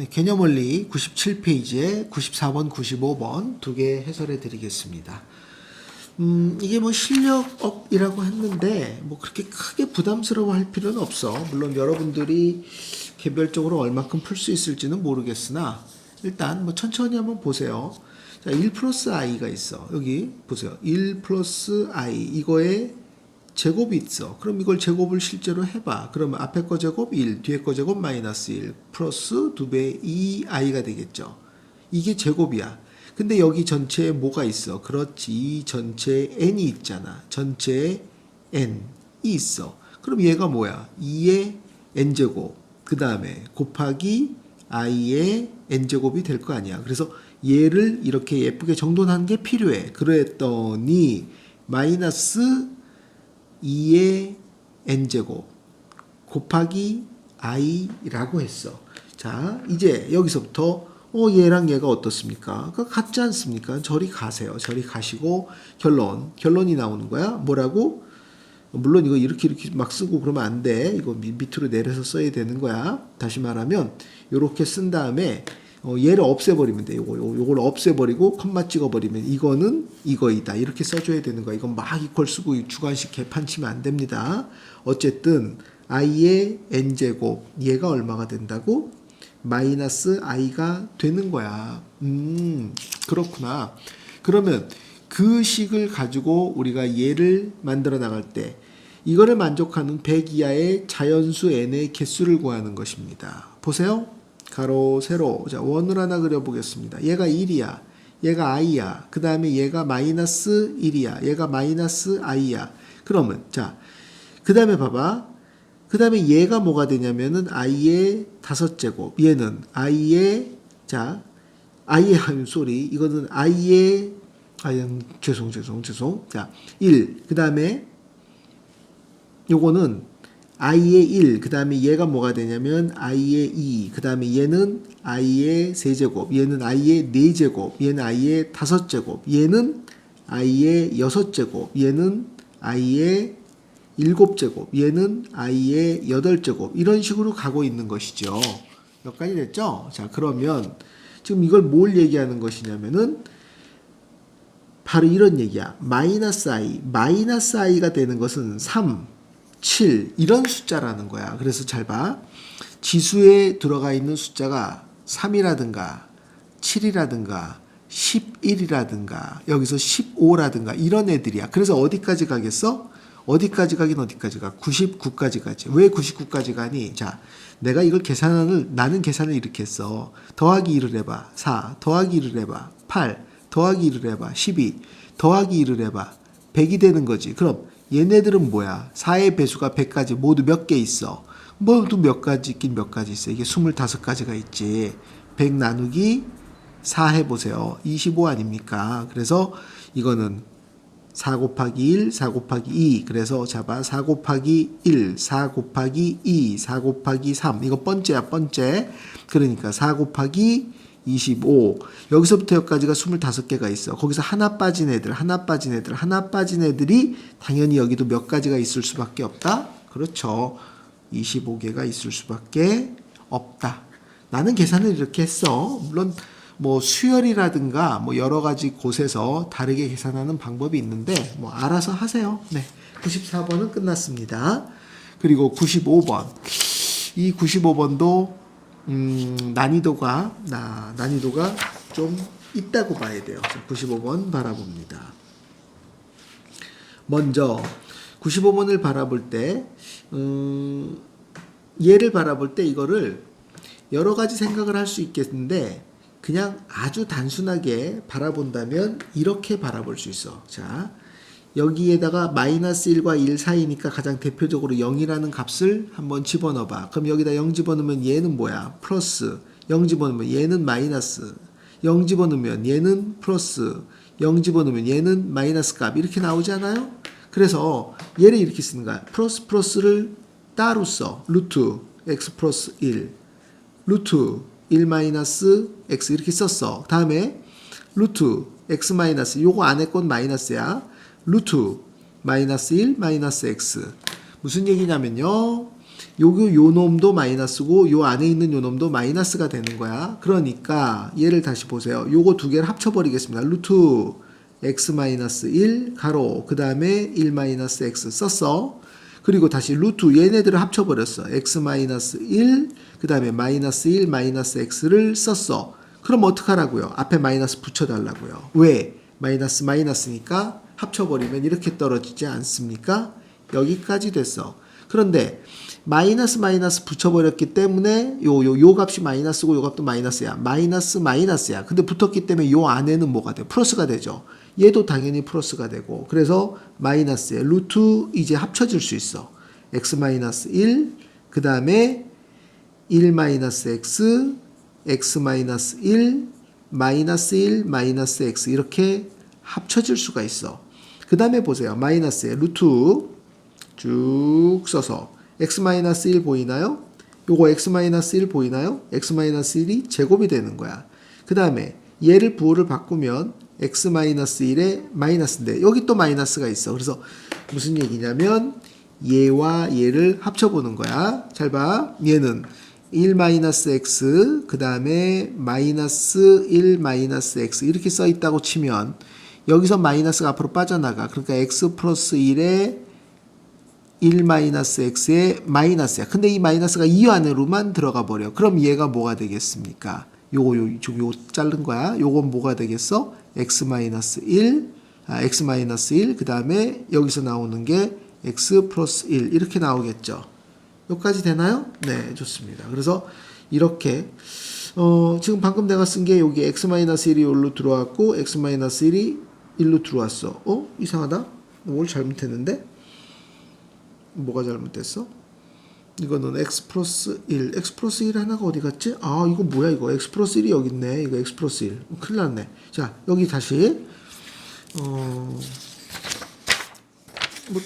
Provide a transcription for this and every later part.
네, 개념 원리 97페이지에 94번, 95번 두 개 해설해 드리겠습니다. 음, 이게 뭐 실력업이라고 했는데 뭐 그렇게 크게 부담스러워 할 필요는 없어. 물론 여러분들이 개별적으로 얼마큼 풀 수 있을지는 모르겠으나 일단 뭐 천천히 한번 보세요. 자, 1 플러스 i가 있어. 여기 보세요. 1 플러스 i 이거에 제곱이 있어. 그럼 이걸 제곱을 실제로 해봐. 그러면 앞에 거 제곱 1, 뒤에 거 제곱 마이너스 1, 플러스 2배 2i가 되겠죠. 이게 제곱이야. 근데 여기 전체에 뭐가 있어? 그렇지. 이 전체에 n이 있잖아. 전체에 n이 있어. 그럼 얘가 뭐야? 2의 n제곱. 그 다음에 곱하기 i의 n제곱이 될 거 아니야. 그래서 얘를 이렇게 예쁘게 정돈하는 게 필요해. 그랬더니 마이너스 2의 n제곱 곱하기 i라고 했어. 자, 이제 여기서부터 어 얘랑 얘가 어떻습니까? 그 같지 않습니까? 저리 가세요. 저리 가시고 결론 결론이 나오는 거야. 뭐라고? 물론 이거 이렇게 이렇게 막 쓰고 그러면 안 돼. 이거 밑- 밑으로 내려서 써야 되는 거야. 다시 말하면 이렇게 쓴 다음에 어, 얘를 없애버리면 돼. 요거 요- 요걸 없애버리고 컴마 찍어버리면 이거는 이거이다. 이렇게 써줘야 되는 거야. 이건 막 이퀄 쓰고 주관식 개판 치면 안 됩니다. 어쨌든 i의 n 제곱 얘가 얼마가 된다고? 마이너스 i가 되는 거야. 음 그렇구나. 그러면 그 식을 가지고 우리가 얘를 만들어 나갈 때 이거를 만족하는 100 이하의 자연수 n의 개수를 구하는 것입니다. 보세요. 가로 세로. 자, 원을 하나 그려 보겠습니다. 얘가 1이야. 얘가 i야. 그 다음에 얘가 마이너스 1이야. 얘가 마이너스 i야. 그러면 자, 그 다음에 봐봐. 그 다음에 얘가 뭐가 되냐면은 i의 다섯 제곱. 얘는 i의 자, i의 한 소리. 이거는 i의 아, 음, 죄송, 죄송, 죄송. 자, 1. 그 다음에 요거는 i의 1. 그 다음에 얘가 뭐가 되냐면 i의 2. 그 다음에 얘는 i의 세제곱. 얘는 i의 4제곱. 얘는 i의 5제곱. 얘는 i의 6제곱. 얘는 i의 7제곱. 얘는 i의 8제곱. 이런 식으로 가고 있는 것이죠. 몇 가지 됐죠? 자, 그러면 지금 이걸 뭘 얘기하는 것이냐면은 바로 이런 얘기야. 마이너스 i. 마이너스 i가 되는 것은 3, 7 이런 숫자라는 거야. 그래서 잘 봐. 지수에 들어가 있는 숫자가 3이라든가 7이라든가 11이라든가 여기서 15라든가 이런 애들이야. 그래서 어디까지 가겠어? 어디까지 가긴 어디까지 가? 99까지 가지. 왜 99까지 가니? 자, 내가 이걸 계산을 나는 계산을 이렇게 했어. 더하기 1을 해봐. 4 더하기 1을 해봐. 8 더하기 1을 해봐. 12 더하기 1을 해봐. 100이 되는 거지. 그럼 얘네들은 뭐야? 4의 배수가 100까지 모두 몇 개 있어? 모두 몇 가지 있긴 몇 가지 있어. 이게 25가지가 있지. 100 나누기 4 해보세요. 25 아닙니까? 그래서 이거는 4 곱하기 1, 4 곱하기 2. 그래서 잡아 4 곱하기 1, 4 곱하기 2, 4 곱하기 3. 이거 번째야, 번째. 그러니까 4 곱하기 25. 여기서부터 여기까지가 25개가 있어. 거기서 하나 빠진 애들, 하나 빠진 애들, 하나 빠진 애들이 당연히 여기도 몇 가지가 있을 수밖에 없다? 그렇죠. 25개가 있을 수밖에 없다. 나는 계산을 이렇게 했어. 물론 뭐 수열이라든가 뭐 여러 가지 곳에서 다르게 계산하는 방법이 있는데 뭐 알아서 하세요. 네. 94번은 끝났습니다. 그리고 95번. 이 95번도 음, 난이도가 나 난이도가 좀 있다고 봐야 돼요. 자, 95번 바라봅니다. 먼저 95번을 바라볼 때 음, 얘를 바라볼 때 이거를 여러 가지 생각을 할 수 있겠는데 그냥 아주 단순하게 바라본다면 이렇게 바라볼 수 있어. 자, 여기에다가 마이너스 1과 1 사이니까 가장 대표적으로 0이라는 값을 한번 집어넣어봐. 그럼 여기다 0 집어넣으면 얘는 뭐야? 플러스. 0 집어넣으면 얘는 마이너스. 0 집어넣으면 얘는 플러스. 0 집어넣으면 얘는 마이너스 값. 이렇게 나오잖아요? 그래서 얘를 이렇게 쓰는 거야. 플러스 플러스를 따로 써. 루트 x 플러스 1. 루트 1 마이너스 x 이렇게 썼어. 다음에 루트 x 마이너스 요거 안에 건 마이너스야. 루트 마이너스 1 마이너스 x 무슨 얘기냐면요. 요거 요 놈도 마이너스고 요 안에 있는 요 놈도 마이너스가 되는 거야. 그러니까 얘를 다시 보세요. 요거 두 개를 합쳐 버리겠습니다. 루트 x 마이너스 1 가로 그 다음에 1 마이너스 x 썼어. 그리고 다시 루트 얘네들을 합쳐 버렸어. x 마이너스 1 그 다음에 마이너스 1 마이너스 x를 썼어. 그럼 어떡하라고요? 앞에 마이너스 붙여 달라고요. 왜? 마이너스 마이너스니까 합쳐버리면 이렇게 떨어지지 않습니까? 여기까지 됐어. 그런데 마이너스 마이너스 붙여버렸기 때문에 요, 요, 요 값이 마이너스고 요 값도 마이너스야. 마이너스 마이너스야. 근데 붙었기 때문에 요 안에는 뭐가 돼? 플러스가 되죠. 얘도 당연히 플러스가 되고. 그래서 마이너스에 루트 이제 합쳐질 수 있어. x 마이너스 1, 그 다음에 1 마이너스 x, x 마이너스 1, 마이너스 1, 마이너스 x 이렇게 합쳐질 수가 있어. 그 다음에 보세요. 마이너스에 루트 쭉 써서 x 마이너스 1 보이나요? 요거 x 마이너스 1 보이나요? x 마이너스 1이 제곱이 되는 거야. 그 다음에 얘를 부호를 바꾸면 x 마이너스 1에 마이너스인데 여기 또 마이너스가 있어. 그래서 무슨 얘기냐면 얘와 얘를 합쳐보는 거야. 잘 봐. 얘는 1 마이너스 x 그 다음에 마이너스 1 마이너스 x 이렇게 써 있다고 치면 여기서 마이너스가 앞으로 빠져나가. 그러니까 x 플러스 1에 1 마이너스 x의 마이너스야. 근데 이 마이너스가 이 안으로만 들어가 버려. 그럼 얘가 뭐가 되겠습니까? 요거 요, 요 자른 거야. 요건 뭐가 되겠어? x 마이너스 1, 아, x 마이너스 1. 그 다음에 여기서 나오는 게 x 플러스 1 이렇게 나오겠죠. 여기까지 되나요? 네, 좋습니다. 그래서 이렇게 어, 지금 방금 내가 쓴 게 여기 x 마이너스 1이 여기로 들어왔고 x 마이너스 1이 1로 들어왔어. 어? 이상하다. 뭘 잘못했는데? 뭐가 잘못됐어? 이거는 x 플러스 1, x 플러스 1 하나가 어디 갔지? 아, 이거 뭐야, 이거. x 플러스 1이 여기 있네. 이거 x 플러스 1. 큰일 났네. 자, 여기 다시, 어, 뭐,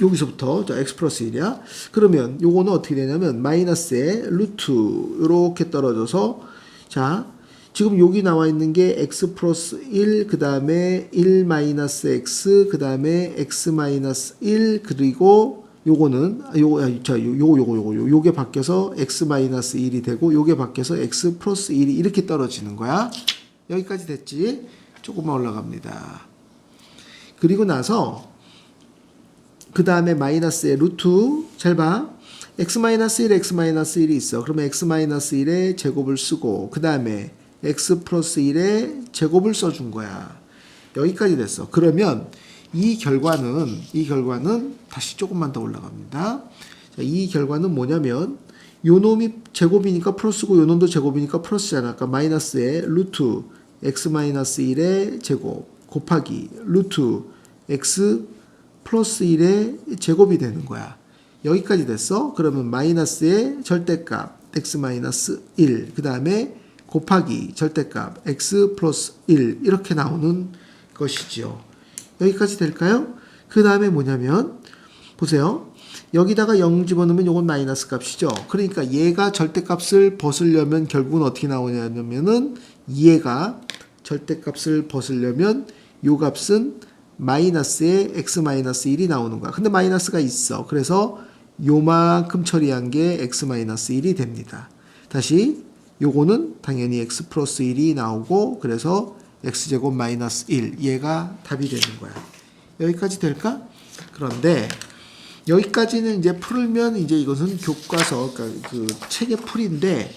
여기서부터, 자, x 플러스 1이야. 그러면 요거는 어떻게 되냐면, 마이너스에 루트, 요렇게 떨어져서, 자, 지금 여기 나와 있는 게 x 플러스 1, 그 다음에 1 마이너스 x, 그 다음에 x 마이너스 1, 그리고 요거는 아, 요거 아, 자 요- 요거 요거 요거 요- 요게 바뀌어서 x 마이너스 1이 되고 요게 바뀌어서 x 플러스 1이 이렇게 떨어지는 거야. 여기까지 됐지? 조금만 올라갑니다. 그리고 나서 그 다음에 마이너스의 루트 잘 봐. x 마이너스 1, x 마이너스 1이 있어. 그러면 x 마이너스 1의 제곱을 쓰고 그 다음에 x 플러스 1의 제곱을 써준 거야. 여기까지 됐어. 그러면 이 결과는 이 결과는 다시 조금만 더 올라갑니다. 자, 이 결과는 뭐냐면 요 놈이 제곱이니까 플러스고 요 놈도 제곱이니까 플러스잖아. 아까 마이너스의 루트 x 마이너스 1의 제곱 곱하기 루트 x 플러스 1의 제곱이 되는 거야. 여기까지 됐어. 그러면 마이너스의 절대값 x 마이너스 1, 그 다음에 곱하기 절대값 x 플러스 1 이렇게 나오는 것이지요. 여기까지 될까요? 그 다음에 뭐냐면 보세요. 여기다가 0 집어넣으면 이건 마이너스 값이죠. 그러니까 얘가 절대값을 벗으려면 결국은 어떻게 나오냐면은 얘가 절대값을 벗으려면 요 값은 마이너스에 x 마이너스 1이 나오는 거야. 근데 마이너스가 있어. 그래서 요만큼 처리한 게 x 마이너스 1이 됩니다. 다시 요거는 당연히 x 플러스 1이 나오고 그래서 x제곱 마이너스 1 얘가 답이 되는 거야. 여기까지 될까? 그런데 여기까지는 이제 풀면 이제 이것은 교과서 그러니까 그 책의 풀인데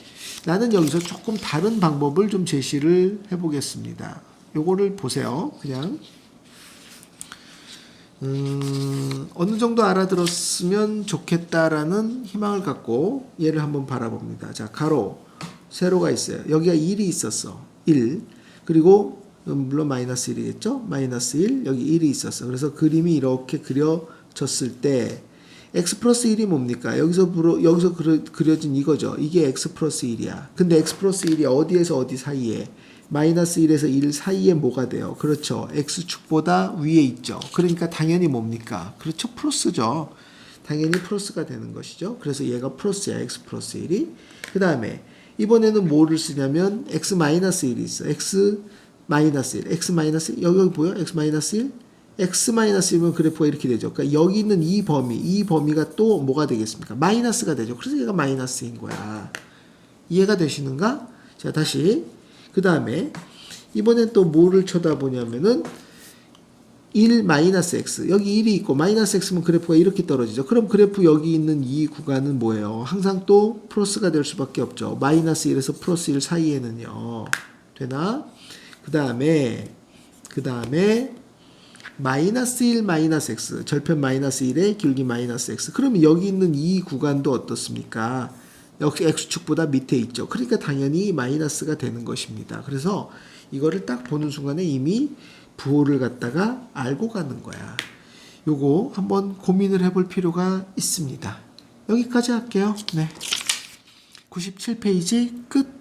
나는 여기서 조금 다른 방법을 좀 제시를 해보겠습니다. 요거를 보세요. 그냥 음, 어느 정도 알아들었으면 좋겠다라는 희망을 갖고 얘를 한번 바라봅니다. 자, 가로, 세로가 있어요. 여기가 1이 있었어. 1. 그리고 음, 물론 마이너스 1이겠죠? 마이너스 1, 여기 1이 있었어. 그래서 그림이 이렇게 그려졌을 때 x 플러스 1이 뭡니까? 여기서 부러, 여기서 그려, 그려 진 이거죠. 이게 x 플러스 1이야. 근데 x 플러스 1이 어디에서 어디 사이에? 마이너스 1에서 1 사이에 뭐가 돼요? 그렇죠. x축보다 위에 있죠. 그러니까 당연히 뭡니까? 그렇죠. 플러스죠. 당연히 플러스가 되는 것이죠. 그래서 얘가 플러스야. x 플러스 1이. 그 다음에 이번에는 뭐를 쓰냐면 x 마이너스 1이 있어. x 마이너스 1. x 마이너스 1. 여기, 여기 보여? x 마이너스 1? x-1면 그래프가 이렇게 되죠. 그러니까 여기 있는 이 범위, 이 범위가 또 뭐가 되겠습니까? 마이너스가 되죠. 그래서 얘가 마이너스인 거야. 이해가 되시는가? 자, 다시. 그 다음에, 이번엔 또 뭐를 쳐다보냐면은, 1 마이너스 x. 여기 1이 있고, 마이너스 x면 그래프가 이렇게 떨어지죠. 그럼 그래프 여기 있는 이 구간은 뭐예요? 항상 또 플러스가 될 수밖에 없죠. 마이너스 1에서 플러스 1 사이에는요. 되나? 그 다음에, 그 다음에, 마이너스 1 마이너스 x 절편 마이너스 1에 길기 마이너스 x 그러면 여기 있는 이 구간도 어떻습니까? 역시 x축보다 밑에 있죠. 그러니까 당연히 마이너스가 되는 것입니다. 그래서 이거를 딱 보는 순간에 이미 부호를 갖다가 알고 가는 거야. 요거 한번 고민을 해볼 필요가 있습니다. 여기까지 할게요. 네. 97페이지 끝.